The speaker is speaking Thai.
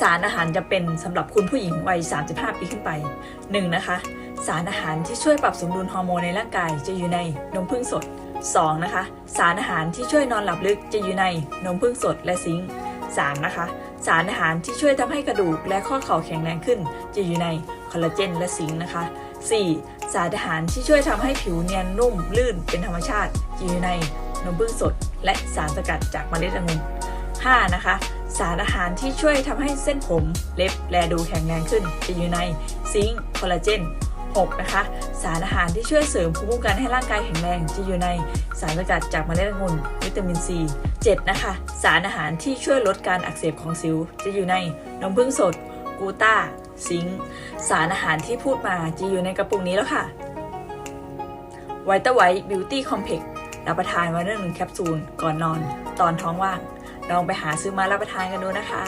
สารอาหารจะเป็นสำหรับคุณผู้หญิงวัย 35 ปีขึ้นไป 1. นะคะ สารอาหารที่ช่วยปรับสมดุลฮอร์โมนในร่างกายจะอยู่ในนมผึ้งสด 2. นะคะ สารอาหารที่ช่วยนอนหลับลึกจะอยู่ในนมผึ้งสดและซิงค์ 3. นะคะ สารอาหารที่ช่วยทำให้กระดูกและข้อเข่าแข็งแรงขึ้น จะอยู่ในคอลลาเจนและซิงค์นะคะ 4. สารอาหารที่ช่วยทำให้ผิวเนียนนุ่มลื่นเป็นธรรมชาติจะอยู่ในนมผึ้งสด และสารสกัดจากเมล็ดองุ่น 5. นะคะ สารอาหารที่ช่วยทำให้เส้นผมเล็บแลดูแข็งแรงขึ้นจะอยู่ในซิงค์คอลลาเจน 6. นะคะ สารอาหารที่ช่วยเสริมภูมิคุ้มกันให้ร่างกายแข็งแรงจะอยู่ในสารสกัดจากเมล็ดองุ่นวิตามินซี 7. นะคะ สารอาหารที่ช่วยลดการอักเสบของสิว จะอยู่ในนมผึ้งสด กูต้า ซิงค์สารอาหารที่พูดมาจะอยู่ในกระปุกนี้แล้วค่ะไวต้าไวท์บิวตี้คอมเพล็ก รับประทานวันละหนึ่งแคปซูลก่อนนอน ตอนท้องว่าง ลองไปหาซื้อมารับประทานกันดูนะคะ